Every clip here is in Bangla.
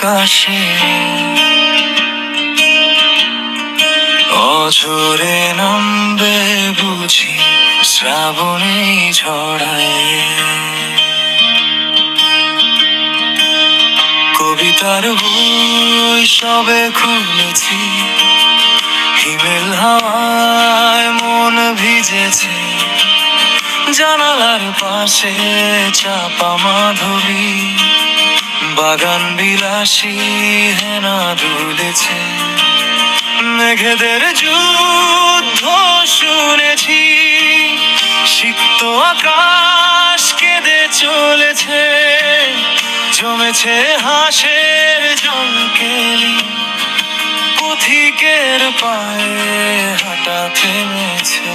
আকাশে। অঝরে নামবে বুঝি শ্রাবণে ঝড়ায়। কবিতার বই সবে খুলেছি, হিমেল হাওয়ায় মন ভিজেছে। জানালার পাশে চাপা মাধবী বাগান বিলাসী হেনা দুলেছে মেঘেদের যুদ্ধ শুনেছি, সিক্ত আকাশ কেঁদে চলেছে। জমেছে হাঁসের জলকেলি পথিকের পায়ে হাঁটা থেমেছে।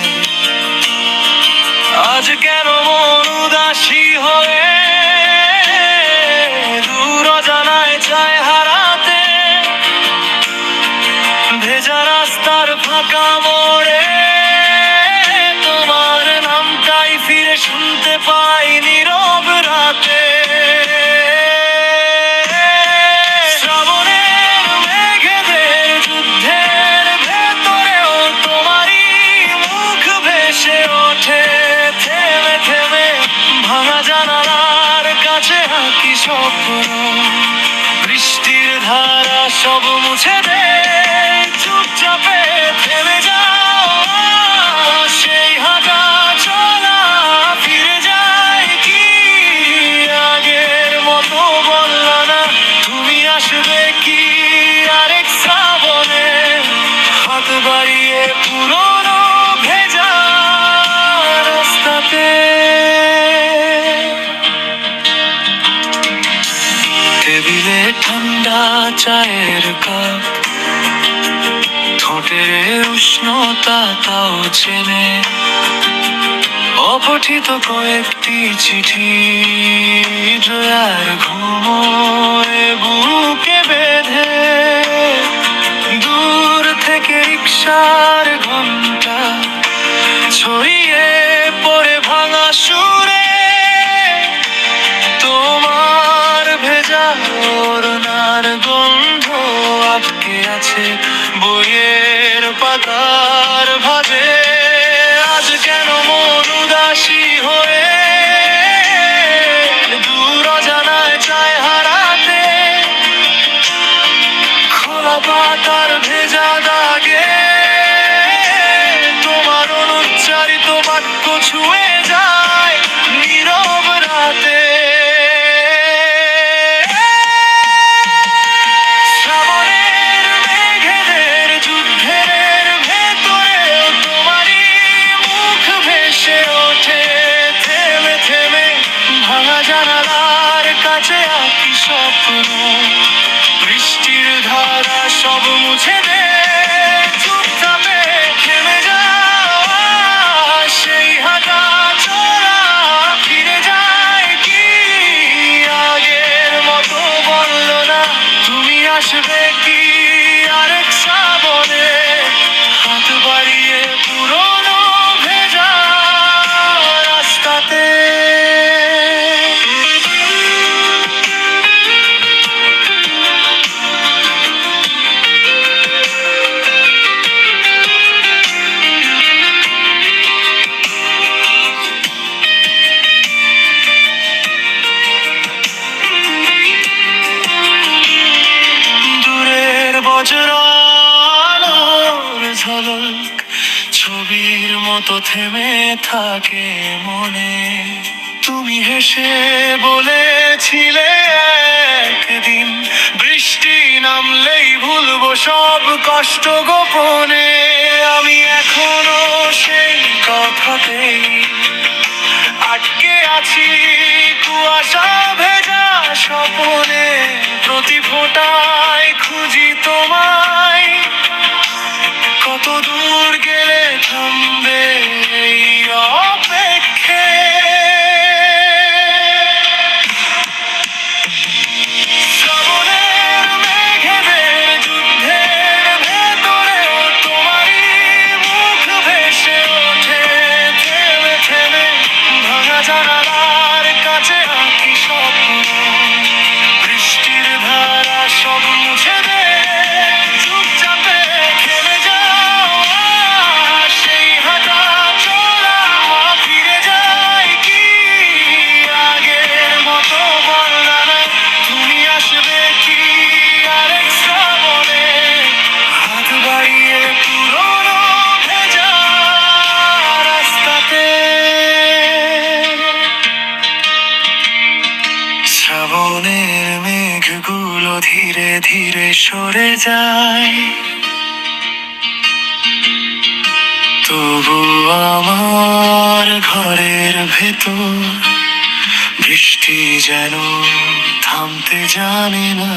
রাস্তার ফাঁকা মোড়ে তোমার নামটাই ফিরে শুনতে পাই নীরব রাতে। স্বপ্ন। বৃষ্টির ধারা সব মুছে দে। চুপচাপে ঠোঁটের উষ্ণতা তাও চেনে। অপঠিত কয়েকটি চিঠি ড্রয়ার ঘুমোয়, বুকে বেঁধে। দূর থেকে রিক্সার ঘণ্টা ছড়িয়ে পড়ে ভাঙা সুরে। তোমার ভেজা ওড়নার গন্ধ আটকে আছে বইয়ের অনুচ্চারিত বাক্য ছুঁয়ে যায় নীরব রাতে। কাছে স্বপ্ন। বৃষ্টির ধারা সব মুছে দে। ছবির মতো থেমে থাকে মনে। তুমি হেসে বলেছিলে একদিন, বৃষ্টি নামলেই ভুলবো সব কষ্ট গোপনে। আমি এখনও সেই কথাতেই আটকে আছি, কুয়াশা ভেজা স্বপনে। প্রতি ফোটায় খুঁজি তোমায় Cause সরে যায় তবু আমার ঘরের ভেতর বৃষ্টি যেন থামতে জানে না।